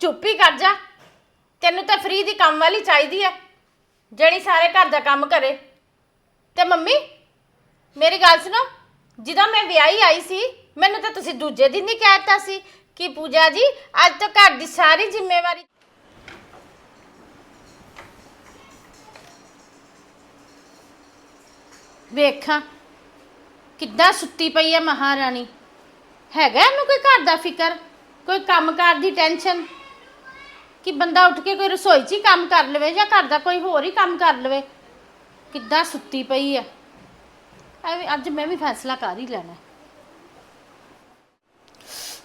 ਚੁੱਪ ਹੀ ਕਰ ਜਾ। ਤੈਨੂੰ ਤਾਂ ਫ੍ਰੀ ਦੀ ਕੰਮ ਵਾਲੀ ਚਾਹੀਦੀ ਹੈ ਜਿਹੜੀ ਸਾਰੇ ਘਰ ਦਾ ਕੰਮ ਕਰੇ। ਤੇ ਮੰਮੀ, ਮੇਰੀ ਗੱਲ ਸੁਣੋ, ਜਦੋਂ ਮੈਂ ਵਿਆਹੀ ਆਈ ਸੀ, ਮੈਨੂੰ ਤਾਂ ਤੁਸੀਂ ਦੂਜੇ ਦਿਨ ਹੀ ਕਹਿਤਾ ਸੀ ਕਿ ਪੂਜਾ ਜੀ, ਅੱਜ ਤੋਂ ਘਰ ਦੀ ਸਾਰੀ ਜ਼ਿੰਮੇਵਾਰੀ ਵੇਖਾਂ, ਕਿੱਦਾਂ ਸੁੱਤੀ ਪਈ ਹੈ ਮਹਾਰਾਣੀ। ਹੈਗਾ ਇਹਨੂੰ ਕੋਈ ਘਰ ਦਾ ਫਿਕਰ? ਕੋਈ ਕੰਮਕਾਰ ਦੀ ਟੈਨਸ਼ਨ? ਕਿ ਬੰਦਾ ਉੱਠ ਕੇ ਕੋਈ ਰਸੋਈ 'ਚ ਹੀ ਕੰਮ ਕਰ ਲਵੇ ਜਾਂ ਘਰ ਦਾ ਕੋਈ ਹੋਰ ਹੀ ਕੰਮ ਕਰ ਲਵੇ। ਕਿੱਦਾਂ ਸੁੱਤੀ ਪਈ ਹੈ ਐਵੇਂ ਅੱਜ ਮੈਂ ਵੀ ਫੈਸਲਾ ਕਰ ਹੀ ਲੈਣਾ।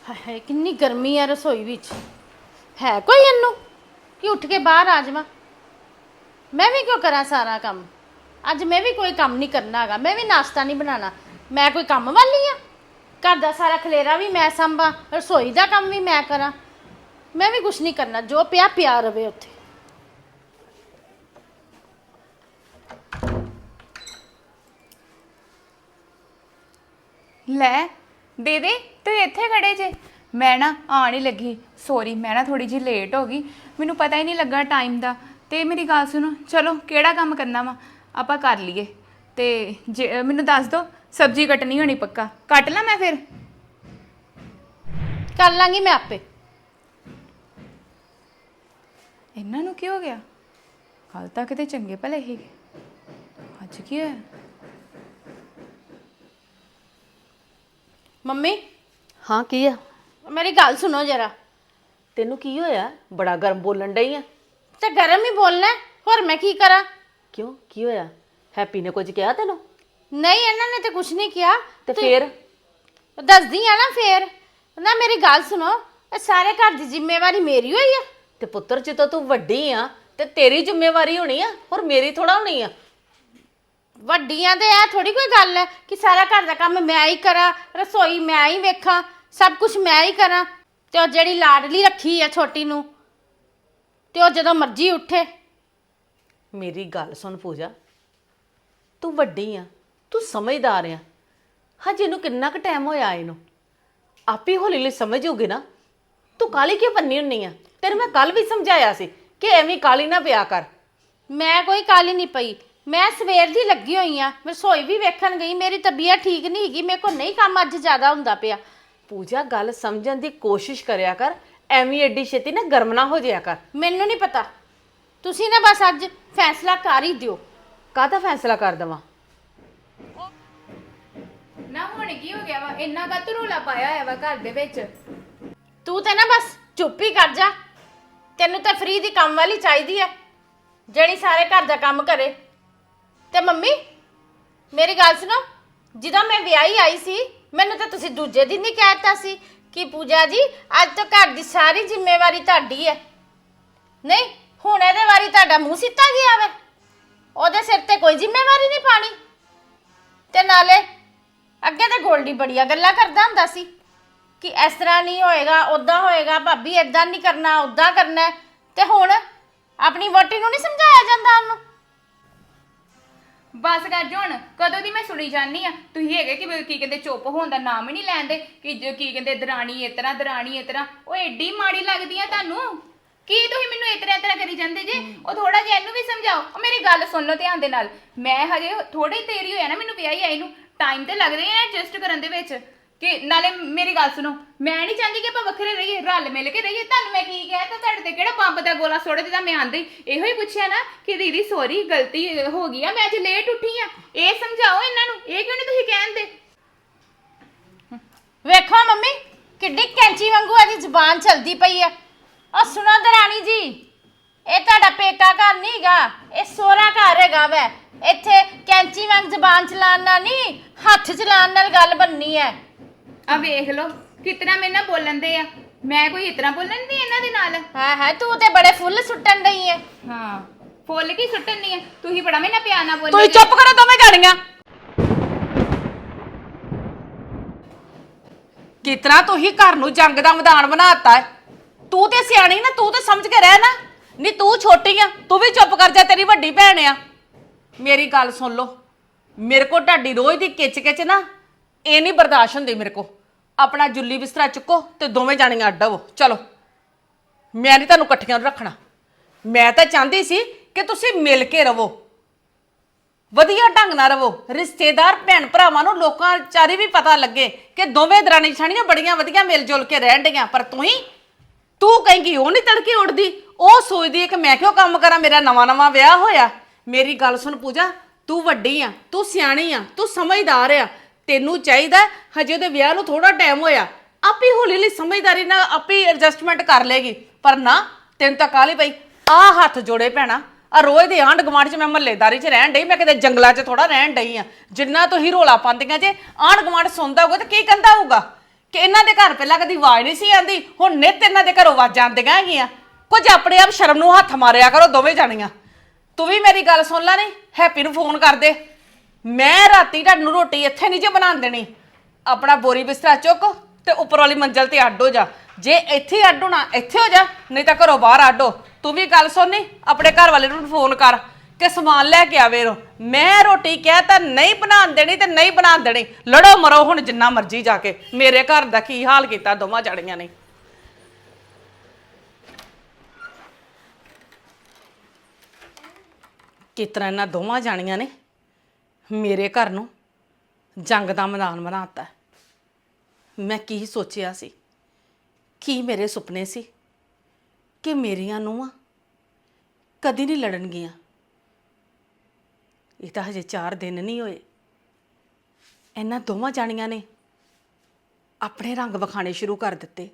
ਹਾਏ ਹਾਏ ਕਿੰਨੀ ਗਰਮੀ ਆ ਰਸੋਈ ਵਿੱਚ। ਹੈ ਕੋਈ ਇਹਨੂੰ? ਕਿ ਉੱਠ ਕੇ ਬਾਹਰ ਆ ਜਾਵਾਂ। ਮੈਂ ਵੀ ਕਿਉਂ ਕਰਾਂ ਸਾਰਾ ਕੰਮ? ਅੱਜ ਮੈਂ ਵੀ ਕੋਈ ਕੰਮ ਨਹੀਂ ਕਰਨਾ ਹੈਗਾ। ਮੈਂ ਵੀ ਨਾਸ਼ਤਾ ਨਹੀਂ ਬਣਾਉਣਾ। ਮੈਂ ਕੋਈ ਕੰਮ ਵਾਲੀ ਆ। ਘਰ ਦਾ ਸਾਰਾ ਖਲੇਰਾ ਵੀ ਮੈਂ ਸੰਭਾਂ। ਰਸੋਈ ਦਾ ਕੰਮ ਵੀ ਮੈਂ ਕਰਾਂ। ਮੈਂ ਵੀ ਕੁਝ ਨਹੀਂ ਕਰਨਾ ਜੋ ਪਿਆ ਪਿਆ ਰਵੇ ਉੱਥੇ। ਲੈ ਦੀਦੀ ਤੂੰ ਇੱਥੇ ਖੜੇ ਜੇ। ਮੈਂ ਨਾ ਆਣ ਹੀ ਲੱਗੀ। ਸੌਰੀ ਮੈਂ ਨਾ ਥੋੜੀ ਜਿਹੀ ਲੇਟ ਹੋ ਗਈ। ਮੈਨੂੰ ਪਤਾ ਹੀ ਨਹੀਂ ਲੱਗਾ ਟਾਈਮ ਦਾ। ਤੇ ਮੇਰੀ ਗੱਲ ਸੁਣੋ ਚਲੋ ਕਿਹੜਾ ਕੰਮ ਕਰਨਾ ਵਾ? ਆਪਾਂ ਕਰ ਲਈਏ। ਤੇ ਜੇ- ਮੈਨੂੰ ਦੱਸ ਦਿਓ ਸਬਜ਼ੀ ਕੱਟਣੀ ਹੋਣੀ ਪੱਕਾ? ਕੱਟ ਲਾਂ ਮੈਂ ਫਿਰ? ਕਰ ਲਾਂਗੀ ਮੈਂ ਆਪੇ। ਇਹਨਾਂ ਨੂੰ ਕੀ ਹੋ ਗਿਆ? ਕੱਲ ਤੱਕ ਤੇ ਚੰਗੇ ਭਲੇ ਸੀਗੇ ਅੱਜ ਕੀ ਹੋਇਆ? ਮੰਮੀ? ਹਾਂ ਕੀ ਆ? ਮੇਰੀ ਗੱਲ ਸੁਣੋ ਜਰਾ। ਤੈਨੂੰ ਕੀ ਹੋਇਆ? ਬੜਾ ਗਰਮ ਬੋਲਣ ਡਈ ਆ। ਤੇ ਗਰਮ ਹੀ ਬੋਲਣਾ ਹੈ, ਹੋਰ ਮੈਂ ਕੀ ਕਰਾਂ? ਕਿਉਂ? ਕੀ ਹੋਇਆ? ਹੈਪੀ ਨੇ ਕੁਝ ਕਿਹਾ ਤੈਨੂੰ? ਨਹੀਂ ਇਹਨਾਂ ਨੇ ਤੇ ਕੁਝ ਨਹੀਂ ਕਿਹਾ। ਤੇ ਫੇਰ? ਦੱਸਦੀ ਆ ਨਾ ਫੇਰ। ਨਾ ਮੇਰੀ ਗੱਲ ਸੁਣੋ। ਇਹ ਸਾਰੇ ਘਰ ਦੀ ਜ਼ਿੰਮੇਵਾਰੀ ਮੇਰੀ ਹੋਈ ਆ। ਤੇ ਪੁੱਤਰ ਜਦੋਂ ਤੂੰ ਵੱਡੀ ਆ ਤੇ ਤੇਰੀ ਜ਼ਿੰਮੇਵਾਰੀ ਹੋਣੀ ਆ ਹੋਰ ਮੇਰੀ ਥੋੜਾ ਹੋਣੀ ਆ। ਵੱਡੀਆਂ ਦੇ ਇਹ ਥੋੜੀ ਕੋਈ ਗੱਲ ਹੈ ਕਿ ਸਾਰਾ ਘਰ ਦਾ ਕੰਮ ਮੈਂ ਹੀ ਕਰਾਂ ਰਸੋਈ ਮੈਂ ਹੀ ਵੇਖਾਂ ਸਭ ਕੁਝ ਮੈਂ ਹੀ ਕਰਾਂ ਤੇ ਉਹ ਜਿਹੜੀ ਲਾਡਲੀ ਰੱਖੀ ਆ ਛੋਟੀ ਨੂੰ ਤੇ ਉਹ ਜਦੋਂ ਮਰਜ਼ੀ ਉੱਠੇ। ਮੇਰੀ ਗੱਲ ਸੁਣ ਪੂਜਾ ਤੂੰ ਵੱਡੀ ਆ ਤੂੰ ਸਮਝਦਾਰ ਆ। ਹਜੇ ਨੂੰ ਕਿੰਨਾ ਕੁ ਟਾਈਮ ਹੋਇਆ ਇਹਨੂੰ? ਆਪੇ ਹੌਲੀ ਹੌਲੀ ਸਮਝ ਹੋਗੇ ਨਾ। ਤੂੰ ਕਾਲੀ ਕਿਉਂ ਪੰਨੀ ਹੁੰਨੀ ਆ? ਤੈਨੂੰ ਮੈਂ ਕੱਲ ਵੀ ਸਮਝਾਇਆ ਸੀ ਕਿ ਐਵੇਂ ਕਾਲੀ ਨਾ ਪਿਆ ਕਰ। ਮੈਂ ਕੋਈ ਕਾਲੀ ਨਹੀਂ ਪਈ। ਮੈਂ ਸਵੇਰ ਦੀ ਲੱਗੀ ਹੋਈ ਆ। ਰਸੋਈ ਵੀ ਵੇਖਣ ਗਈ। ਮੇਰੀ ਤਬੀਅਤ ਠੀਕ ਨਹੀਂ ਹੈਗੀ। ਮੇਰੇ ਕੋਲ ਨਹੀਂ ਕੰਮ ਅੱਜ ਜ਼ਿਆਦਾ ਹੁੰਦਾ ਪਿਆ। ਪੂਜਾ ਗੱਲ ਸਮਝਣ ਦੀ ਕੋਸ਼ਿਸ਼ ਕਰਿਆ ਕਰ। ਐਵੇਂ ਐਡੀ ਛੇਤੀ ਨਾ ਗਰਮ ਨਾ ਹੋ ਜਾਇਆ ਕਰ। ਮੈਨੂੰ ਨਹੀਂ ਪਤਾ। ਤੁਸੀਂ ਨਾ ਬਸ ਅੱਜ ਫੈਸਲਾ ਕਰ ਹੀ ਦਿਓ। ਕਾਹਦਾ ਫੈਸਲਾ ਕਰ ਦਵਾਂ? ਨਾ ਹੁਣ ਕੀ ਹੋ ਗਿਆ ਵਾ? ਇੰਨਾ ਕਾ ਰੋਲਾ ਪਾਇਆ ਹੋਇਆ ਵਾ ਘਰ ਦੇ ਵਿੱਚ? ਤੂੰ ਤੇ ਨਾ ਬਸ ਚੁੱਪ ਹੀ ਕਰ ਜਾ। ਤੈਨੂੰ ਤਾਂ ਫ੍ਰੀ ਦੀ ਕੰਮ ਵਾਲੀ ਚਾਹੀਦੀ ਹੈ ਜਿਹੜੀ ਸਾਰੇ ਘਰ ਦਾ ਕੰਮ ਕਰੇ। ਤੇ ਮੰਮੀ, ਮੇਰੀ ਗੱਲ ਸੁਣੋ, ਜਦੋਂ ਮੈਂ ਵਿਆਹੀ ਆਈ ਸੀ, ਮੈਨੂੰ ਤਾਂ ਤੁਸੀਂ ਦੂਜੇ ਦਿਨ ਹੀ ਕਹਿਤਾ ਸੀ ਕਿ ਪੂਜਾ ਜੀ, ਅੱਜ ਤੋਂ ਘਰ ਦੀ ਸਾਰੀ ਜ਼ਿੰਮੇਵਾਰੀ ਤੁਹਾਡੀ ਹੈ। ਨਹੀਂ, ਹੁਣ ਇਹਦੇ ਵਾਰੀ ਤੁਹਾਡਾ ਮੂੰਹ ਸਿੱਤਾ ਗਿਆ ਵੇ। ਉਹਦੇ ਸਿਰ ਤੇ ਕੋਈ ਜ਼ਿੰਮੇਵਾਰੀ ਨਹੀਂ ਪਾਣੀ। ਤੇ ਨਾਲੇ ਅੱਗੇ ਤਾਂ ਗੋਲਡੀ ਬੜੀਆਂ ਗੱਲਾਂ ਕਰਦਾ ਹੁੰਦਾ ਸੀ। ਕਿ ਇਸ ਤਰ੍ਹਾਂ ਨਹੀਂ ਹੋਏਗਾ ਉਦਾਂ ਹੋਏਗਾ ਭਾਬੀ ਇਦਾਂ ਨਹੀਂ ਕਰਨਾ ਉਦਾਂ ਕਰਨਾ ਹੈ। ਤੇ ਹੁਣ ਆਪਣੀ ਵੋਟੀ ਨੂੰ ਨਹੀਂ ਸਮਝਾਇਆ ਜਾਂਦਾ ਉਹਨੂੰ? ਬਸ ਕਰ ਜੋ ਹੁਣ ਕਦੋਂ ਦੀ ਮੈਂ ਸੁਣੀ ਜਾਨੀ ਆ ਤੁਸੀਂ ਹੈਗੇ ਕਿ ਵੀ ਕੀ ਕਹਿੰਦੇ ਚੁੱਪ ਹੋਣ ਦਾ ਨਾਮ ਹੀ ਨਹੀਂ ਲੈਂਦੇ ਕਿ ਜੋ ਕੀ ਕਹਿੰਦੇ ਦਰਾਣੀ ਇਸ ਤਰ੍ਹਾਂ ਦਰਾਣੀ ਇਸ ਤਰ੍ਹਾਂ? ਉਹ ਐਡੀ ਮਾੜੀ ਲੱਗਦੀ ਆ ਤੁਹਾਨੂੰ? ਕੀ ਤੁਸੀਂ ਮੈਨੂੰ ਇਸ ਤਰ੍ਹਾਂ ਇਸ ਤਰ੍ਹਾਂ ਕਰੀ ਜਾਂਦੇ ਜੇ? ਉਹ ਥੋੜਾ ਜਿਹਾ ਇਹਨੂੰ ਵੀ ਸਮਝਾਓ। ਉਹ ਮੇਰੀ ਗੱਲ ਸੁਣ ਲਓ ਧਿਆਨ ਦੇ ਨਾਲ। ਮੈਂ ਹਜੇ ਥੋੜੀ ਤੇਰੀ ਹੋਇਆ ਨਾ ਮੈਨੂੰ ਵਿਆਹੀ ਆਈ ਨੂੰ। ਟਾਈਮ ਤੇ ਲੱਗਦੇ ਆ ਐਡਜਸਟ ਕਰਨ ਦੇ ਵਿੱਚ। ਕਿ ਨਾਲੇ ਮੇਰੀ ਗੱਲ ਸੁਣੋ, ਮੈਂ ਨਹੀਂ ਚਾਹੁੰਦੀ ਕਿ ਆਪਾਂ ਵੱਖਰੇ ਰਹੀਏ, ਰਲ ਮਿਲ ਕੇ ਰਹੀਏ। ਤੁਹਾਨੂੰ ਮੈਂ ਕੀ ਕਿਹਾ ਤਾ ਤੁਹਾਡੇ ਤੇ ਕਿਹੜਾ ਬੰਬ ਦਾ ਗੋਲਾ ਸੁੱਟ ਦਿੱਤਾ ਮੈਂ ਆਂਦੇ। ਇਹੋ ਹੀ ਪੁੱਛਿਆ ਨਾ ਕਿ ਦੀਦੀ ਸੌਰੀ ਗਲਤੀ ਹੋ ਗਈ ਆ, ਮੈਂ ਅੱਜ ਲੇਟ ਉੱਠੀ ਆ। ਇਹ ਸਮਝਾਓ ਇਹਨਾਂ ਨੂੰ, ਇਹ ਕਿਉਂ ਨਹੀਂ ਤੁਸੀਂ ਕਹਿੰਦੇ ਵੇਖੋ ਮੰਮੀ, ਕਿੱਡੀ ਕੈਂਚੀ ਵਾਂਗੂ ਇਹਦੀ ਜ਼ੁਬਾਨ ਚਲਦੀ ਪਈ ਹੈ ਉਹ ਸੁਣੋ ਦਰਾਣੀ ਜੀ, ਇਹ ਤੁਹਾਡਾ ਪੇਕਾ ਘਰ ਨਹੀਂ ਹੈਗਾ, ਇਹ ਸੋਹਰਾ ਘਰ ਹੈਗਾ ਵੈ। ਇੱਥੇ ਕੈਂਚੀ ਵਾਂਗ ਜ਼ੁਬਾਨ ਚਲਾਉਣ ਨਾਲ ਨਹੀਂ ਹੱਥ ਚਲਾਉਣ ਨਾਲ ਗੱਲ ਬੰਨੀ ਹੈ। ਆ ਵੇਖ ਲਓ ਕਿਤਨਾ ਮੇਰੇ ਨਾਲ ਬੋਲਣ ਦੇ ਆ। ਮੈਂ ਕੋਈ ਇਤਨਾ ਬੋਲਣ ਦੀ ਇਹਨਾਂ ਦੇ ਨਾਲ? ਹਾਂ ਹਾਂ ਤੂੰ ਤੇ ਬੜੇ ਫੁੱਲ ਸੁੱਟਣ ਡਈ ਹੈ ਹਾਂ ਫੁੱਲ ਕੀ ਸੁੱਟਣ ਨਹੀਂ ਆ ਤੁਸੀਂ ਬੜਾ ਮੇਰੇ ਨਾਲ ਪਿਆਰ ਨਾਲ ਤੂੰ ਬੋਲੇ ਚੁੱਪ ਕਰੋ ਦੋਵੇਂ ਗਾੜੀਆਂ ਕਿਤਨਾ ਤੁਸੀਂ ਘਰ ਨੂੰ ਜੰਗ ਦਾ ਮੈਦਾਨ ਬਣਾਤਾ ਹੈ ਤੂੰ ਤੇ ਸਿਆਣੀ ਨਾ ਤੂੰ ਤੇ ਸਮਝ ਕੇ ਰਹਿ ਨਾ। ਨਹੀਂ ਤੂੰ ਛੋਟੀ ਆ ਤੂੰ ਵੀ ਚੁੱਪ ਕਰ ਜਾ ਤੇਰੀ ਵੱਡੀ ਭੈਣ ਆ। ਮੇਰੀ ਗੱਲ ਸੁਣ ਲਓ। ਮੇਰੇ ਕੋ ਢਾਡੀ ਰੋਜ਼ ਦੀ ਕਿਚ ਕਿਚ ਨਾ ਇਹ ਨਹੀਂ ਬਰਦਾਸ਼ਤ ਹੁੰਦੀ ਮੇਰੇ ਕੋ ਆਪਣਾ ਜੁੱਲੀ ਬਿਸਤਰਾ ਚੁੱਕੋ ਤੇ ਦੋਵੇਂ ਜਾਣੀਆਂ ਅੱਡ ਚਲੋ, ਮੈਂ ਨਹੀਂ ਤੁਹਾਨੂੰ ਇਕੱਠੀਆਂ ਨੂੰ ਰੱਖਣਾ। ਮੈਂ ਤਾਂ ਚਾਹੁੰਦੀ ਸੀ ਕਿ ਤੁਸੀਂ ਮਿਲ ਕੇ ਰਵੋ। ਵਧੀਆ ਢੰਗ ਨਾਲ ਰਵੋ। ਰਿਸ਼ਤੇਦਾਰ, ਭੈਣ ਭਰਾਵਾਂ ਨੂੰ ਲੋਕਾਂ ਚਾਰੀ ਵੀ ਪਤਾ ਲੱਗੇ ਕਿ ਦੋਵੇਂ ਦਰਾਣੀ ਛਾਣੀਆਂ ਬੜੀਆਂ ਵਧੀਆ ਮਿਲ ਜੁਲ ਕੇ ਰਹਿਣ ਡੀਆਂ ਪਰ ਤੂੰ ਹੀ, ਤੂੰ ਕਹਿੰਗੀ, ਉਹ ਨਹੀਂ ਤੜਕੇ ਉੱਠਦੀ। ਉਹ ਸੋਚਦੀ ਹੈ ਕਿ ਮੈਂ ਕਿਉਂ ਕੰਮ ਕਰਾਂ, ਮੇਰਾ ਨਵਾਂ ਨਵਾਂ ਵਿਆਹ ਹੋਇਆ। ਮੇਰੀ ਗੱਲ ਸੁਣ ਪੂਜਾ, ਤੂੰ ਵੱਡੀ ਆ, ਤੂੰ ਸਿਆਣੀ ਆ, ਤੂੰ ਸਮਝਦਾਰ ਆ। ਤੈਨੂੰ ਚਾਹੀਦਾ ਹੈ, ਹਜੇ ਉਹਦੇ ਵਿਆਹ ਨੂੰ ਥੋੜਾ ਟਾਈਮ ਹੋਇਆ। ਆਪੇ ਹੌਲੀ ਹੌਲੀ ਸਮਝਦਾਰੀ ਨਾਲ ਆਪੇ ਐਡਜਸਟਮੈਂਟ ਕਰ ਲੇਗੀ ਪਰ ਨਾ ਤੈਨੂੰ ਤਾਂ ਕਾਲੀ ਪਈ। ਆ ਹੱਥ ਜੋੜੇ ਭੈਣਾ। ਆ ਰੋਜ਼ ਦੇ ਆਂਢ ਗੁਆਂਢ ਚ ਮੈਂ ਮਹੱਲੇਦਾਰੀ ਚ ਰਹਿਣ ਡਈ। ਮੈਂ ਕਿਤੇ ਜੰਗਲਾਂ ਚ ਥੋੜਾ ਰਹਿਣ ਡਈ ਆ। ਜਿੰਨਾ ਤੁਸੀਂ ਰੋਲਾ ਪਾਉਂਦੀਆਂ ਜੇ ਆਂਢ ਗੁਆਂਢ ਸੁਣਦਾ ਹੋਊਗਾ ਤਾਂ ਕੀ ਕਹਿੰਦਾ ਹੋਊਗਾ? ਕਿ ਇਹਨਾਂ ਦੇ ਘਰ ਪਹਿਲਾਂ ਕਦੀ ਆਵਾਜ਼ ਨਹੀਂ ਸੀ ਆਂਦੀ ਹੁਣ ਨਿੱਤ ਇਹਨਾਂ ਦੇ ਘਰੋਂ ਆਵਾਜ਼ਾਂ ਆਉਂਦੀਆਂ ਹੈਗੀਆਂ। ਕੁਝ ਆਪਣੇ ਆਪ ਸ਼ਰਮ ਨੂੰ ਹੱਥ ਮਾਰਿਆ ਕਰੋ ਦੋਵੇਂ ਜਾਣੀਆਂ। ਤੂੰ ਵੀ ਮੇਰੀ ਗੱਲ ਸੁਣ ਲੈ ਨਹੀਂ ਹੈਪੀ ਨੂੰ ਫੋਨ ਕਰ ਦੇ। ਮੈਂ ਰਾਤੀ ਤੁਹਾਨੂੰ ਰੋਟੀ ਇੱਥੇ ਨਹੀਂ ਜੇ ਬਣਾਉਣ ਦੇਣੀ। ਆਪਣਾ ਬੋਰੀ ਬਿਸਤਰਾ ਚੁੱਕ ਤੇ ਉੱਪਰ ਵਾਲੀ ਮੰਜ਼ਲ ਤੇ ਅੱਡ ਹੋ ਜਾ। ਜੇ ਇੱਥੇ ਹੀ ਅੱਡ ਹੋਣਾ, ਇੱਥੇ ਹੋ ਜਾ, ਨਹੀਂ ਤਾਂ ਘਰੋਂ ਬਾਹਰ ਅੱਡ ਹੋ। ਤੂੰ ਵੀ ਗੱਲ ਸੁਣਨੀ, ਆਪਣੇ ਘਰ ਵਾਲੇ ਨੂੰ ਫੋਨ ਕਰ ਕਿ ਸਮਾਨ ਲੈ ਕੇ ਆਵੇ ਰੋ ਮੈਂ ਰੋਟੀ ਕਹਿ ਤਾਂ ਨਹੀਂ ਬਣਾਉਣ ਦੇਣੀ ਤੇ ਨਹੀਂ ਬਣਾਉਣ ਦੇਣੀ। ਲੜੋ ਮਰੋ ਹੁਣ ਜਿੰਨਾ ਮਰਜ਼ੀ ਜਾ ਕੇ। ਮੇਰੇ ਘਰ ਦਾ ਕੀ ਹਾਲ ਕੀਤਾ, ਦੋਵਾਂ ਜੜੀਆਂ ਨੇ। ਕਿਸ ਤਰ੍ਹਾਂ ਇਹਨਾਂ ਦੋਵਾਂ ਜਾਣੀਆਂ ਨੇ? ਮੇਰੇ ਘਰ ਨੂੰ ਜੰਗ ਦਾ ਮੈਦਾਨ ਬਣਾਤਾ। ਮੈਂ ਕੀ ਸੋਚਿਆ ਸੀ? ਕੀ ਮੇਰੇ ਸੁਪਨੇ ਸੀ? ਕਿ ਮੇਰੀਆਂ ਨੂੰਹਾਂ ਕਦੀ ਨਹੀਂ ਲੜਨਗੀਆਂ। ਇਹ ਤਾਂ ਹਜੇ 4 ਦਿਨ ਨਹੀਂ ਹੋਏ। ਇਹਨਾਂ ਦੋਵਾਂ ਜਾਣੀਆਂ ਨੇ ਆਪਣੇ ਰੰਗ ਵਿਖਾਣੇ ਸ਼ੁਰੂ ਕਰ ਦਿੱਤੇ।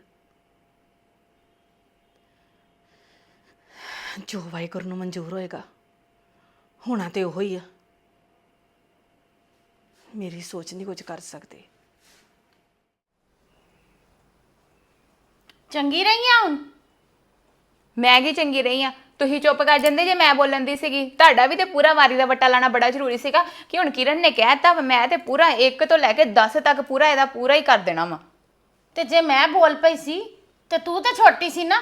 ਜੋ ਵਾਹਿਗੁਰੂ ਨੂੰ ਮਨਜ਼ੂਰ ਹੋਏਗਾ, ਹੋਣਾ ਤੇ ਉਹੋ ਹੀ ਆ। ਮੇਰੀ ਸੋਚ ਨਹੀਂ ਕੁਝ ਕਰ ਸਕਦੇ। ਚੰਗੀ ਰਹੀ ਆ ਹੁਣ? ਮੈਂ ਕੀ ਚੰਗੀ ਰਹੀ ਆ? ਤੁਸੀਂ ਚੁੱਪ ਕਰ ਜਾਂਦੇ ਜੇ ਮੈਂ ਬੋਲਣ ਦੀ ਸੀਗੀ। ਤੁਹਾਡਾ ਵੀ ਤੇ ਪੂਰਾ ਵਾਰੀ ਦਾ ਵੱਟਾ ਲਾਣਾ ਬੜਾ ਜ਼ਰੂਰੀ ਸੀਗਾ ਕਿ ਹੁਣ ਕਿਰਨ ਨੇ ਕਹਿਤਾ ਮੈਂ ਤੇ ਪੂਰਾ 1 ਤੋਂ ਲੈ ਕੇ 10 ਤੱਕ ਪੂਰਾ ਇਹਦਾ ਪੂਰਾ ਹੀ ਕਰ ਦੇਣਾ ਵਾ। ਤੇ ਜੇ ਮੈਂ ਬੋਲ ਪਈ ਸੀ ਤੇ ਤੂੰ ਤਾਂ ਛੋਟੀ ਸੀ ਨਾ।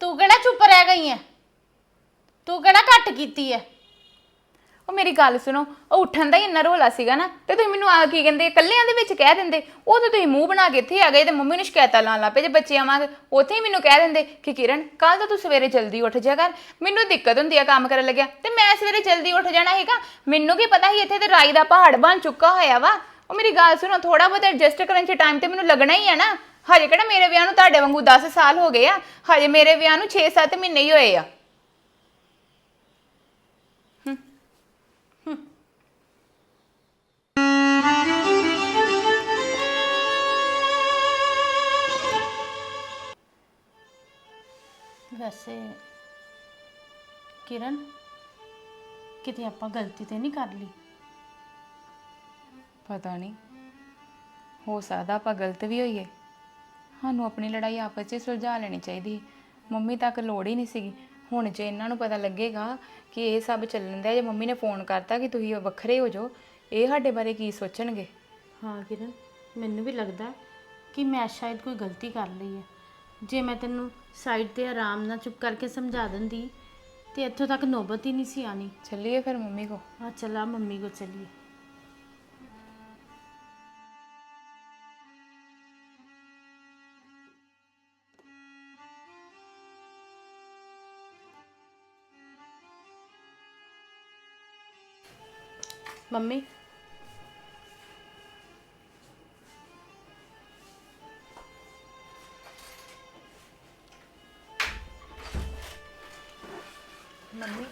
ਤੂੰ ਕਿਹੜਾ ਚੁੱਪ ਰਹਿ ਗਈ ਐ? ਤੂੰ ਕਿਹੜਾ ਘੱਟ ਕੀਤੀ ਐ? ਉਹ ਮੇਰੀ ਗੱਲ ਸੁਣੋ, ਉਹ ਉੱਠਣ ਦਾ ਹੀ ਇੰਨਾ ਰੋਲਾ ਸੀਗਾ ਨਾ, ਤੇ ਤੁਸੀਂ ਮੈਨੂੰ ਆ ਕੀ ਕਹਿੰਦੇ, ਇਕੱਲਿਆਂ ਦੇ ਵਿੱਚ ਕਹਿ ਦਿੰਦੇ, ਉਹ ਤਾਂ ਤੁਸੀਂ ਮੂੰਹ ਬਣਾ ਕੇ ਇੱਥੇ ਆ ਗਏ ਤੇ ਮੰਮੀ ਨੂੰ ਸ਼ਿਕਾਇਤਾਂ ਲਾਉਣ ਲੱਗ ਪਏ ਜੇ ਬੱਚੇ ਆਵਾਂਗੇ, ਉੱਥੇ ਹੀ ਮੈਨੂੰ ਕਹਿ ਦਿੰਦੇ ਕਿ ਕਿਰਨ ਕੱਲ ਤਾਂ ਤੂੰ ਸਵੇਰੇ ਜਲਦੀ ਉੱਠ ਜਾ ਕਰ, ਮੈਨੂੰ ਦਿੱਕਤ ਹੁੰਦੀ ਆ ਕੰਮ ਕਰਨ ਲੱਗਿਆ, ਤੇ ਮੈਂ ਸਵੇਰੇ ਜਲਦੀ ਉੱਠ ਜਾਣਾ ਹੈਗਾ ਮੈਨੂੰ ਕੀ ਪਤਾ ਸੀ ਇੱਥੇ ਤੇ ਰਾਈ ਦਾ ਪਹਾੜ ਬਣ ਚੁੱਕਾ ਹੋਇਆ ਵਾ, ਉਹ ਮੇਰੀ ਗੱਲ ਸੁਣੋ ਥੋੜਾ ਬਹੁਤ ਐਡਜਸਟ ਕਰਨ ਚ ਟਾਈਮ ਤੇ ਮੈਨੂੰ ਲੱਗਣਾ ਹੀ ਆ ਨਾ, ਹਜੇ ਕਿਹੜਾ ਮੇਰੇ ਵਿਆਹ ਨੂੰ ਤੁਹਾਡੇ ਵਾਂਗੂ 10 ਸਾਲ ਹੋ ਗਏ ਆ, ਹਜੇ ਮੇਰੇ ਵਿਆਹ ਨੂੰ 6-7 ਮਹੀਨੇ ਹੀ ਹੋਏ ਆ। ਵੈਸੇ ਕਿਰਨ ਕਿਤੇ ਆਪਾਂ ਗਲਤੀ ਤੇ ਨਹੀਂ ਕਰ ਲਈ? ਪਤਾ ਨਹੀਂ। ਹੋ ਸਕਦਾ ਆਪਾਂ ਗਲਤ ਵੀ ਹੋਈਏ। ਸਾਨੂੰ ਆਪਣੀ ਲੜਾਈ ਆਪਸ 'ਚ ਸੁਲਝਾ ਲੈਣੀ ਚਾਹੀਦੀ ਸੀ। ਮੰਮੀ ਤੱਕ ਲੋੜ ਹੀ ਨਹੀਂ ਸੀਗੀ। ਹੁਣ ਜੇ ਇਹਨਾਂ ਨੂੰ ਪਤਾ ਲੱਗੇਗਾ ਕਿ ਇਹ ਸਭ ਚੱਲਣ ਦਿਆ ਜੇ ਮੰਮੀ ਨੇ ਫੋਨ ਕਰਤਾ ਕਿ ਤੁਸੀਂ ਵੱਖਰੇ ਹੋ ਜਾਓ ਇਹ ਸਾਡੇ ਬਾਰੇ ਕੀ ਸੋਚਣਗੇ? ਹਾਂ ਕਿਰਨ ਮੈਨੂੰ ਵੀ ਲੱਗਦਾ ਕਿ ਮੈਂ ਸ਼ਾਇਦ ਕੋਈ ਗਲਤੀ ਕਰ ਲਈ ਹੈ। ਜੇ ਮੈਂ ਤੈਨੂੰ ਸਾਈਡ ਤੇ ਆਰਾਮ ਨਾਲ ਚੁੱਪ ਕਰਕੇ ਸਮਝਾ ਦਿੰਦੀ ਤੇ ਇੱਥੋਂ ਤੱਕ ਨੌਬਤ ਹੀ ਨਹੀਂ ਸੀ ਆਣੀ ਚੱਲੀਏ ਫਿਰ ਮੰਮੀ ਕੋ? ਆ ਚਲਾ ਮੰਮੀ ਕੋ ਚਲੀਏ। Mummy mummy.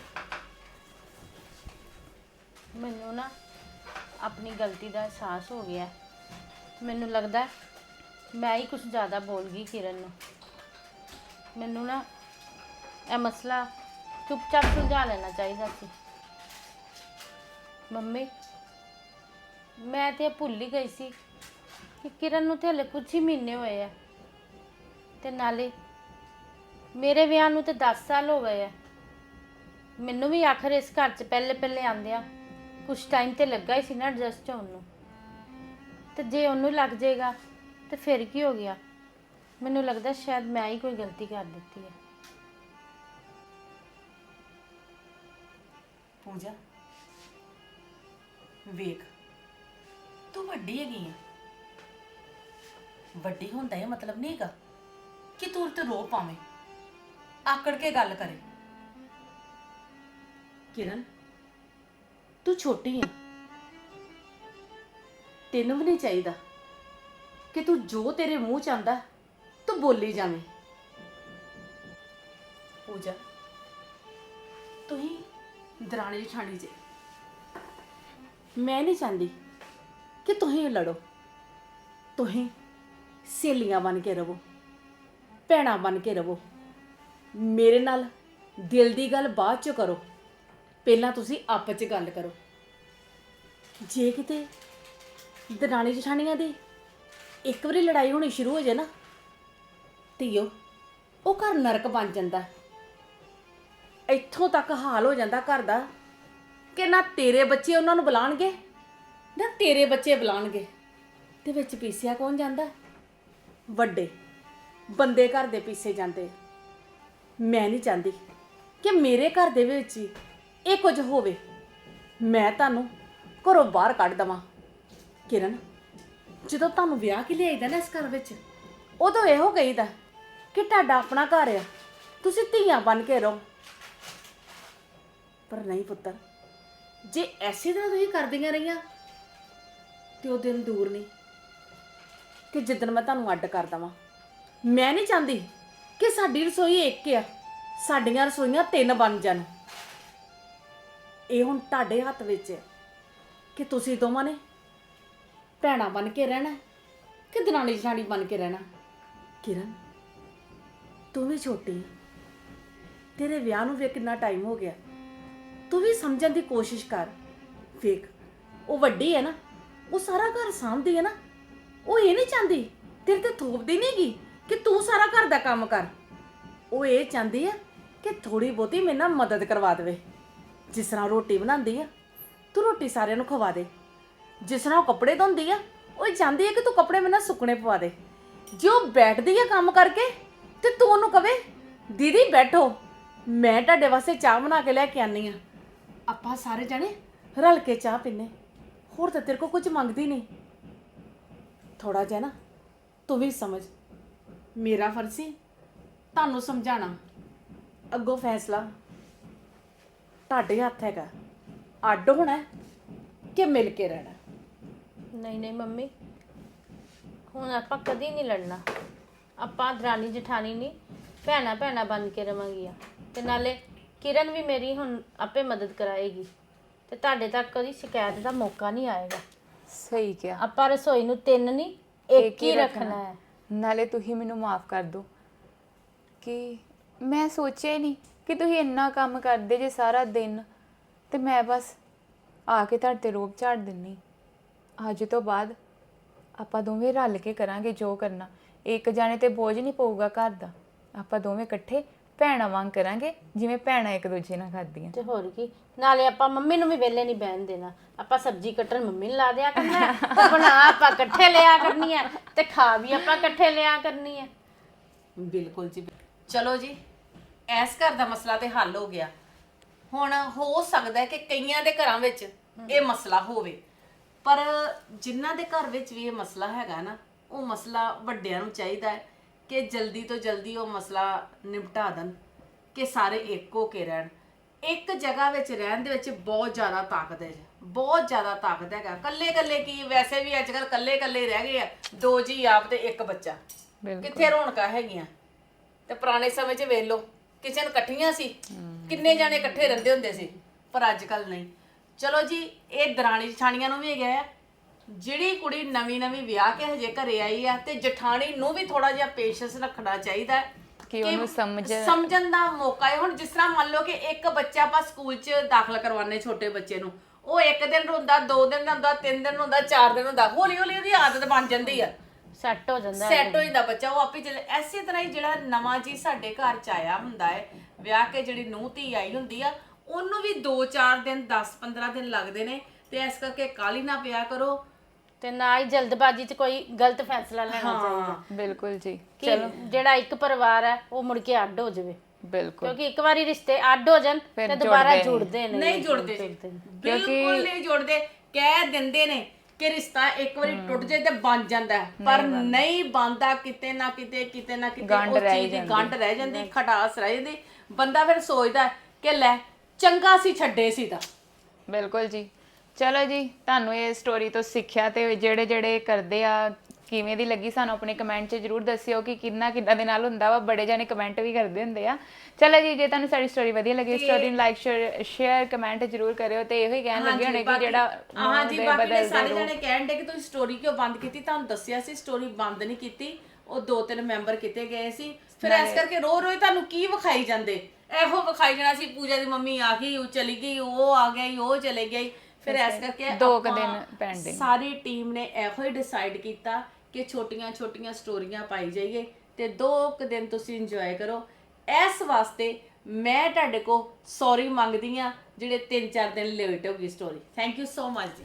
ਮੈਨੂੰ ਨਾ ਆਪਣੀ ਗਲਤੀ ਦਾ ਅਹਿਸਾਸ ਹੋ ਗਿਆ। ਹੈ। ਮੈਨੂੰ ਲੱਗਦਾ ਹੈ ਮੈਂ ਹੀ ਕੁਝ ਜ਼ਿਆਦਾ ਬੋਲ ਗਈ ਕਿਰਨ ਨੂੰ। ਮੈਨੂੰ ਨਾ ਇਹ ਮਸਲਾ ਚੁੱਪਚਾਪ ਸੁਲਝਾ ਲੈਣਾ ਚਾਹੀਦਾ ਸੀ। ਮੰਮੀ, ਮੈਂ ਤੇ ਇਹ ਭੁੱਲ ਹੀ ਗਈ ਸੀ ਕਿ ਕਿਰਨ ਨੂੰ ਤੇ ਹਲੇ ਕੁਝ ਹੀ ਮਹੀਨੇ ਹੋਏ ਆ। ਤੇ ਨਾਲੇ ਮੇਰੇ ਵਿਆਹ ਨੂੰ ਤੇ 10 ਸਾਲ ਹੋ ਗਏ ਆ। ਮੈਨੂੰ ਵੀ ਆਖਰ ਇਸ ਘਰ 'ਚ ਪਹਿਲੇ ਪਹਿਲੇ ਆਂਦਿਆਂ ਕੁਝ ਟਾਈਮ ਤੇ ਲੱਗਾ ਹੀ ਸੀ ਨਾ ਐਡਜਸਟ ਹੋਣ ਨੂੰ। ਤੇ ਜੇ ਉਹਨੂੰ ਲੱਗ ਜਾਏਗਾ, ਤੇ ਫਿਰ ਕੀ ਹੋ ਗਿਆ? ਮੈਨੂੰ ਲੱਗਦਾ ਸ਼ਾਇਦ ਮੈਂ ਹੀ ਕੋਈ ਗਲਤੀ ਕਰ ਦਿੱਤੀ ਹੈ ਪੂਜਾ, ਵੇਖ, ਤੂੰ ਵੱਡੀ ਹੈਗੀ ਆ। ਵੱਡੀ ਹੁੰਦਾ ਇਹ ਮਤਲਬ ਨਹੀਂ ਹੈਗਾ ਕਿ ਤੂੰ ਤੇ ਰੋ ਪਾਵੇਂ। ਆਕੜ ਕੇ ਗੱਲ ਕਰੇ। ਕਿਰਨ, ਤੂੰ ਛੋਟੀ ਹੈ ਤੈਨੂੰ ਵੀ ਨਹੀਂ ਚਾਹੀਦਾ ਕਿ ਤੂੰ ਜੋ ਤੇਰੇ ਮੂੰਹ ਚ ਆਂਦਾ ਤੂੰ ਬੋਲੀ ਜਾਵੇਂ। ਪੂਜਾ, ਤੁਸੀਂ ਦਰਾਣੀ ਜਠਾਣੀ ਜੇ। ਮੈਂ ਨਹੀਂ ਚਾਹੁੰਦੀ ਕਿ ਤੁਸੀਂ ਲੜੋ। ਤੁਸੀਂ ਸਹੇਲੀਆਂ ਬਣ ਕੇ ਰਹੋ ਭੈਣਾਂ ਬਣ ਕੇ ਰਹੋ ਮੇਰੇ ਨਾਲ ਦਿਲ ਦੀ ਗੱਲ ਬਾਅਦ ਚ ਕਰੋ। ਪਹਿਲਾਂ ਤੁਸੀਂ ਆਪਸ ਚ ਗੱਲ ਕਰੋ। ਜੇ ਕਿਤੇ ਦਰਾਣੀ ਜਠਾਣੀਆਂ ਦੀ ਇੱਕ ਵਾਰੀ ਲੜਾਈ ਹੋਣੀ ਸ਼ੁਰੂ ਹੋ ਜੇ ਨਾ, ਧੀਓ, ਉਹ ਘਰ ਨਰਕ ਬਣ ਜਾਂਦਾ। ਇੱਥੋਂ ਤੱਕ ਹਾਲ ਹੋ ਜਾਂਦਾ ਘਰ ਦਾ ਕਿ ਨਾ ਤੇਰੇ ਬੱਚੇ ਉਹਨਾਂ ਨੂੰ ਬੁਲਾਣਗੇ ਨਾ ਤੇਰੇ ਬੱਚੇ ਬੁਲਾਣਗੇ ਤੇ ਵਿੱਚ ਪੀਸਿਆ ਕੌਣ ਜਾਂਦਾ? ਵੱਡੇ, ਬੰਦੇ ਘਰ ਦੇ ਪੀਸੇ ਜਾਂਦੇ। ਮੈਂ ਨਹੀਂ ਚਾਹੁੰਦੀ ਕਿ ਮੇਰੇ ਘਰ ਦੇ ਵਿੱਚ ਹੀ ਇਹ ਕੁਝ ਹੋਵੇ, ਮੈਂ ਤੁਹਾਨੂੰ ਘਰੋਂ ਬਾਹਰ ਕੱਢ ਦਵਾਂ। ਕਿਰਨ, ਜਦੋਂ ਤੁਹਾਨੂੰ ਵਿਆਹ ਕੇ ਲਿਆਈਦਾ ਨਾ ਇਸ ਘਰ ਵਿੱਚ, ਉਦੋਂ ਇਹੋ ਕਹੀਦਾ ਕਿ ਤੁਹਾਡਾ ਆਪਣਾ ਘਰ ਆ, ਤੁਸੀਂ ਧੀਆਂ ਬਣ ਕੇ ਰਹੋ। ਪਰ ਨਹੀਂ ਪੁੱਤਰ, ਜੇ ਐਸੇ ਤਰ੍ਹਾਂ ਤੁਸੀਂ ਕਰਦੀਆਂ ਰਹੀਆਂ, ਤੇ ਉਹ ਦਿਨ ਦੂਰ ਨਹੀਂ, ਕਿ ਜਿੱਦਣ ਮੈਂ ਤੁਹਾਨੂੰ ਅੱਡ ਕਰ ਦਵਾਂ। ਮੈਂ ਨਹੀਂ ਚਾਹੁੰਦੀ ਕਿ ਸਾਡੀ ਰਸੋਈ ਇੱਕ ਆ, ਸਾਡੀਆਂ ਰਸੋਈਆਂ ਤਿੰਨ ਬਣ ਜਾਣ। ਇਹ ਹੁਣ ਤੁਹਾਡੇ ਹੱਥ ਵਿੱਚ ਹੈ ਕਿ ਤੁਸੀਂ ਦੋਵਾਂ ਨੇ ਭੈਣਾਂ ਬਣ ਕੇ ਰਹਿਣਾ ਕਿ ਦਰਾਣੀ ਜਠਾਣੀ ਬਣ ਕੇ ਰਹਿਣਾ ਕਿਰਨ, ਤੂੰ ਵੀ ਛੋਟੀ ਹੈ। ਤੇਰੇ ਵਿਆਹ ਨੂੰ ਵੀ ਕਿੰਨਾ ਟਾਈਮ ਹੋ ਗਿਆ। ਤੂੰ ਵੀ ਸਮਝਣ ਦੀ ਕੋਸ਼ਿਸ਼ ਕਰ। ਵੇਖ, ਉਹ ਵੱਡੀ ਹੈ ਨਾ, ਉਹ ਸਾਰਾ ਘਰ ਸਾਂਭਦੀ ਹੈ ਨਾ। ਉਹ ਇਹ ਨਹੀਂ ਚਾਹੁੰਦੀ, ਤੇਰੇ ਤੇ ਥੋਪਦੀ ਨਹੀਂਗੀ ਕਿ ਤੂੰ ਸਾਰਾ ਘਰ ਦਾ ਕੰਮ ਕਰ। ਉਹ ਇਹ ਚਾਹੁੰਦੀ ਹੈ ਕਿ ਥੋੜੀ ਬਹੁਤੀ ਮੇਰੇ ਨਾਲ ਮਦਦ ਕਰਵਾ ਦੇਵੇ। ਜਿਸ ਤਰ੍ਹਾਂ ਰੋਟੀ ਬਣਾਉਂਦੀ ਆ, ਤੂੰ ਰੋਟੀ ਸਾਰਿਆਂ ਨੂੰ ਖਵਾ ਦੇ। ਜਿਸ ਤਰ੍ਹਾਂ ਉਹ ਕੱਪੜੇ ਧੋਂਦੀ ਆ, ਉਹ ਇਹ ਚਾਹੁੰਦੀ ਹੈ ਕਿ ਤੂੰ ਕੱਪੜੇ ਮੇਰੇ ਨਾਲ ਸੁੱਕਣੇ ਪਵਾ ਦੇ। ਜੇ ਉਹ ਬੈਠਦੀ ਆ ਕੰਮ ਕਰਕੇ, ਤੇ ਤੂੰ ਉਹਨੂੰ ਕਵੇ, ਦੀਦੀ, ਬੈਠੋ, ਮੈਂ ਤੁਹਾਡੇ ਵਾਸਤੇ ਚਾਹ ਬਣਾ ਕੇ ਲੈ ਕੇ ਆਨੀ ਆ। ਆਪਾਂ ਸਾਰੇ ਜਣੇ ਰਲ ਕੇ ਚਾਹ ਪੀਨੇ ਹੋਰ ਤਾਂ ਤੇਰੇ ਕੋ ਕੁਝ ਮੰਗਦੀ ਨਹੀਂ। ਥੋੜਾ ਜਿਹਾ ਨਾ, ਤੂੰ ਵੀ ਸਮਝ। ਮੇਰਾ ਫਰਜ਼ ਸੀ ਤੁਹਾਨੂੰ ਸਮਝਾਣਾ ਅੱਗੋਂ ਫੈਸਲਾ। ਤੁਹਾਡੇ ਹੱਥ ਹੈਗਾ। ਅੱਡ ਹੋਣਾ ਹੈ ਕਿ ਮਿਲ ਕੇ ਰਹਿਣਾ ਨਹੀਂ ਨਹੀਂ ਮੰਮੀ। ਹੁਣ ਆਪਾਂ ਕਦੀ ਨਹੀਂ ਲੜਨਾ। ਆਪਾਂ ਦਰਾਣੀ ਜਠਾਣੀ ਨਹੀਂ ਭੈਣਾ ਭੈਣਾ ਬਣ ਕੇ ਰਵਾਂਗੀਆਂ। ਤੇ ਨਾਲੇ ਕਿਰਨ ਵੀ ਮੇਰੀ ਹੁਣ ਆਪੇ ਮਦਦ ਕਰਾਏਗੀ। ਤੇ ਤੁਹਾਡੇ ਤੱਕ ਕਦੀ ਸ਼ਿਕਾਇਤ ਦਾ ਮੌਕਾ ਨਹੀਂ ਆਏਗਾ। ਸਹੀ ਕਿਹਾ। ਆਪਾਂ ਰਸੋਈ ਨੂੰ ਤਿੰਨ ਨਹੀਂ ਇੱਕ ਹੀ ਰੱਖਣਾ ਹੈ। ਨਾਲੇ ਤੁਸੀਂ ਮੈਨੂੰ ਮਾਫ ਕਰ ਦਿਓ। ਕਿ ਮੈਂ ਸੋਚਿਆ ਹੀ ਨਹੀਂ ਕਿ ਤੁਸੀਂ ਇੰਨਾ ਕੰਮ ਕਰਦੇ ਜੇ ਸਾਰਾ ਦਿਨ ਤੇ ਮੈਂ ਬਸ ਆ ਕੇ ਤੁਹਾਡੇ ਤੇ ਰੋਬ ਝਾੜ ਦਿੰਨੀ। ਅੱਜ ਤੋਂ ਬਾਅਦ ਆਪਾਂ ਦੋਵੇਂ ਰਲ ਕੇ ਕਰਾਂਗੇ ਜੋ ਕਰਨਾ। ਇੱਕ ਜਾਣੇ ਤੇ ਬੋਝ ਨਹੀਂ ਪਊਗਾ ਘਰ ਦਾ। ਆਪਾਂ ਦੋਵੇਂ ਇਕੱਠੇ ਭੈਣਾਂ ਵਾਂਗ ਕਰਾਂਗੇ ਜਿਵੇਂ ਭੈਣਾਂ ਇੱਕ ਦੂਜੇ ਨਾਲ ਕਰਦੀਆਂ ਤੇ ਹੋਰ ਕੀ? ਨਾਲੇ ਆਪਾਂ ਮੰਮੀ ਨੂੰ ਵੀ ਵਿਹਲੇ ਨਹੀਂ ਬਹਿਣ ਦੇਣਾ। ਆਪਾਂ ਸਬਜ਼ੀ ਕੱਟਣ ਮੰਮੀ ਨੂੰ ਲਾ ਦਿਆ ਕਰਨਾ ਹੈ, ਤੇ ਬਣਾ ਆਪਾਂ ਇਕੱਠੇ ਲਿਆ ਕਰਨੀ ਹੈ। ਤੇ ਖਾ ਵੀ ਆਪਾਂ ਇਕੱਠੇ ਲਿਆ ਕਰਨੀ ਹੈ। ਬਿਲਕੁਲ ਜੀ। ਚਲੋ ਜੀ ਐਸ ਘਰ ਦਾ ਮਸਲਾ ਤੇ ਹੱਲ ਹੋ ਗਿਆ। ਹੁਣ ਹੋ ਸਕਦਾ ਹੈ ਕਿ ਕਈਆਂ ਦੇ ਘਰਾਂ ਵਿੱਚ ਇਹ ਮਸਲਾ ਹੋਵੇ। ਪਰ ਜਿਨ੍ਹਾਂ ਦੇ ਘਰ ਵਿੱਚ ਵੀ ਇਹ ਮਸਲਾ ਹੈਗਾ ਨਾ ਉਹ ਮਸਲਾ ਵੱਡਿਆਂ ਨੂੰ ਚਾਹੀਦਾ ਹੈ ਕਿ ਜਲਦੀ ਤੋਂ ਜਲਦੀ ਉਹ ਮਸਲਾ ਨਿਪਟਾ ਦੇਣ ਕਿ ਸਾਰੇ ਇੱਕ ਹੋ ਕੇ ਰਹਿਣ। ਇੱਕ ਜਗ੍ਹਾ ਵਿੱਚ ਰਹਿਣ ਦੇ ਵਿੱਚ ਬਹੁਤ ਜ਼ਿਆਦਾ ਤਾਕਤ ਹੈ ਬਹੁਤ ਜ਼ਿਆਦਾ ਤਾਕਤ ਹੈਗਾ। ਕੱਲੇ ਕੱਲੇ ਕੀ ਵੈਸੇ ਵੀ ਅੱਜ ਕੱਲ ਕੱਲੇ ਕੱਲੇ ਰਹਿ ਗਏ ਆ। ਦੋ ਜੀ ਆਪ ਤੇ ਇੱਕ ਬੱਚਾ। ਕਿੱਥੇ ਰੌਣਕਾਂ ਹੈਗੀਆਂ? ਤੇ ਪੁਰਾਣੇ ਸਮੇਂ 'ਚ ਵੇਖ ਲਓ ਕਿਚਨ ਇਕੱਠੀਆਂ ਸੀ ਕਿੰਨੇ ਜਾਣੇ ਇਕੱਠੇ ਰਹਿੰਦੇ ਹੁੰਦੇ ਸੀ ਪਰ ਅੱਜ ਕੱਲ ਨਹੀਂ। ਚਲੋ ਜੀ ਇਹ ਦਰਾਣੀ ਜਠਾਣੀਆਂ ਨੂੰ ਵੀ ਗਿਆ ਜਿਹੜੀ ਕੁੜੀ ਨਵੀਂ ਨਵੀਂ ਵਿਆਹ ਕੇ ਹਜੇ ਘਰੇ ਆਈ ਆ ਤੇ ਜਠਾਣੀ ਨੂੰ ਵੀ ਥੋੜਾ ਜਿਹਾ ਪੇਸ਼ੈਂਸ ਰੱਖਣਾ ਚਾਹੀਦਾ ਹੈ ਕਿ ਉਹਨੂੰ ਸਮਝ ਸਮਝਣ ਦਾ ਮੌਕਾ ਹੈ। ਹੁਣ ਜਿਸ ਤਰ੍ਹਾਂ ਮੰਨ ਲਓ ਕਿ ਇੱਕ ਬੱਚਾ ਆਪਾਂ ਸਕੂਲ 'ਚ ਦਾਖਲ ਕਰਵਾਉਂਦੇ ਛੋਟੇ ਬੱਚੇ ਨੂੰ ਉਹ ਇੱਕ ਦਿਨ ਰੋਂਦਾ ਦੋ ਦਿਨ ਹੁੰਦਾ ਤਿੰਨ ਦਿਨ ਹੁੰਦਾ ਚਾਰ ਦਿਨ ਹੁੰਦਾ ਹੌਲੀ ਹੌਲੀ ਉਹਦੀ ਆਦਤ ਬਣ ਜਾਂਦੀ ਆ। ਸੈੱਟ ਹੋ ਜਾਂਦਾ ਸੈੱਟ ਹੋ ਜਾਂਦਾ ਬੱਚਾ ਉਹ ਆਪੇ ਚੱਲੇ ਐਸੇ ਤਰ੍ਹਾਂ ਹੀ ਜਿਹੜਾ ਨਵਾਂ ਜੀ ਸਾਡੇ ਘਰ ਚ ਆਇਆ ਹੁੰਦਾ ਹੈ ਵਿਆਹ ਕੇ ਜਿਹੜੀ ਨੂੰਹ ਧੀ ਆਈ ਹੁੰਦੀ ਆ ਉਹਨੂੰ ਵੀ 2-4 ਦਿਨ 10-15 ਦਿਨ ਲੱਗਦੇ ਨੇ ਤੇ ਇਸ ਕਰਕੇ ਕਾਲੀ ਨਾ ਪਿਆ ਕਰੋ। ਤੇ ਨਾ ਹੀ ਜਲਦਬਾਜ਼ੀ 'ਚ ਕੋਈ ਗਲਤ ਫੈਸਲਾ ਲੈਣਾ ਚਾਹੀਦਾ। ਬਿਲਕੁਲ ਜੀ। ਕਿ ਜਿਹੜਾ ਇੱਕ ਪਰਿਵਾਰ ਹੈ ਉਹ ਮੁੜ ਕੇ ਅੱਡ ਹੋ ਜਾਵੇ। ਬਿਲਕੁਲ। ਕਿਉਂਕਿ ਇੱਕ ਵਾਰੀ ਰਿਸ਼ਤੇ ਅੱਡ ਹੋ ਜਾਣ ਤੇ ਦੁਬਾਰਾ ਜੁੜਦੇ ਜੁੜਦੇ ਨੇ ਨਹੀਂ। ਜੁੜਦੇ। ਬਿਲਕੁਲ ਨਹੀਂ ਜੁੜਦੇ। ਕਹਿ ਦਿੰਦੇ ਨੇ ਕਿ ਰਿਸ਼ਤਾ ਇੱਕ ਵਾਰੀ ਟੁੱਟ ਜਾਏ ਤੇ ਬਣ ਜਾਂਦਾ ਹੈ। ਪਰ ਨਹੀਂ ਬਣਦਾ ਕਿਤੇ ਨਾ ਕਿਤੇ ਕਿਤੇ ਨਾ ਕਿਤੇ ਗੰਢ ਉਸ ਰਹਿ ਚੀਜ਼ ਦੀ ਜਾਂਦੀ। ਗੰਢ ਰਹਿ ਜਾਂਦੀ ਖਟਾਸ ਰਹਿ ਜਾਂਦੀ। ਬੰਦਾ ਫਿਰ ਸੋਚਦਾ ਹੈ ਕਿ ਲੈ ਚੰਗਾ ਸੀ ਛੱਡੇ ਸੀ ਤਾਂ। ਬਿਲਕੁਲ ਜੀ। ਚਲੋ ਜੀ ਤੁਹਾਨੂੰ ਇਹ ਸਟੋਰੀ ਤੋਂ ਸਿੱਖਿਆ ਤੇ ਜਿਹੜੇ ਜਿਹੜੇ ਕਰਦੇ ਆ ਕਿਵੇਂ ਦੀ ਲੱਗੀ ਸਾਨੂੰ ਆਪਣੇ ਕਮੈਂਟ 'ਚ ਜਰੂਰ ਦੱਸਿਓ ਕਿ ਕਿੰਨਾ ਕਿੰਨਾ ਦੇ ਨਾਲ ਹੁੰਦਾ ਵਾ। ਬੜੇ ਜਾਣੇ ਕਮੈਂਟ ਵੀ ਕਰਦੇ ਹੁੰਦੇ ਆ। ਚਲੋ ਜੀ ਜੇ ਤੁਹਾਨੂੰ ਸਾਡੀ ਸਟੋਰੀ ਵਧੀਆ ਲੱਗੀ ਸਟੋਰੀ ਨੂੰ ਲਾਈਕ ਸ਼ੇਅਰ ਕਮੈਂਟ ਜਰੂਰ ਕਰਿਓ ਤੇ ਇਹੋ ਹੀ ਕਹਿਣ ਲੱਗੇ ਹੋਣੇ ਕਿ ਜਿਹੜਾ ਹਾਂ ਜੀ ਬਾਕੀ ਸਾਰੇ ਜਣੇ ਕਹਿਣ ਦੇ ਕਿ ਤੁਸੀਂ ਸਟੋਰੀ ਕਿਉਂ ਬੰਦ ਕੀਤੀ? ਤੁਹਾਨੂੰ ਦੱਸਿਆ ਸੀ ਸਟੋਰੀ ਬੰਦ ਨਹੀਂ ਕੀਤੀ। ਉਹ ਦੋ ਤਿੰਨ ਮੈਂਬਰ ਕੀਤੇ ਗਏ ਸੀ। ਫਿਰ ਇਸ ਕਰਕੇ ਰੋ ਰੋ ਹੀ ਤੁਹਾਨੂੰ ਕੀ ਵਿਖਾਈ ਜਾਂਦੇ? ਇਹੋ ਵਿਖਾਈ ਜਾਣਾ ਸੀ ਪੂਜਾ ਦੀ ਮੰਮੀ ਆ ਗਈ ਉਹ ਚਲੀ ਗਈ ਉਹ ਆ ਗਈ ਉਹ ਚਲੇ ਗਈ। ਫਿਰ ਇਸ ਕਰਕੇ ਦੋ ਕੁ ਦਿਨ pending। ਸਾਰੀ ਟੀਮ ਨੇ ਇਹੋ ਹੀ ਡਿਸਾਈਡ ਕੀਤਾ ਕਿ ਛੋਟੀਆਂ ਛੋਟੀਆਂ ਸਟੋਰੀਆਂ ਪਾਈ ਜਾਈਏ ਤੇ ਦੋ ਕੁ ਦਿਨ ਤੁਸੀਂ ਇੰਜੋਏ ਕਰੋ। ਇਸ ਵਾਸਤੇ ਮੈਂ ਤੁਹਾਡੇ ਕੋ ਸੌਰੀ ਮੰਗਦੀ ਆ ਜਿਹੜੇ 3-4 ਦਿਨ ਲੇਟ ਹੋ ਗਈ story thank you so much ji.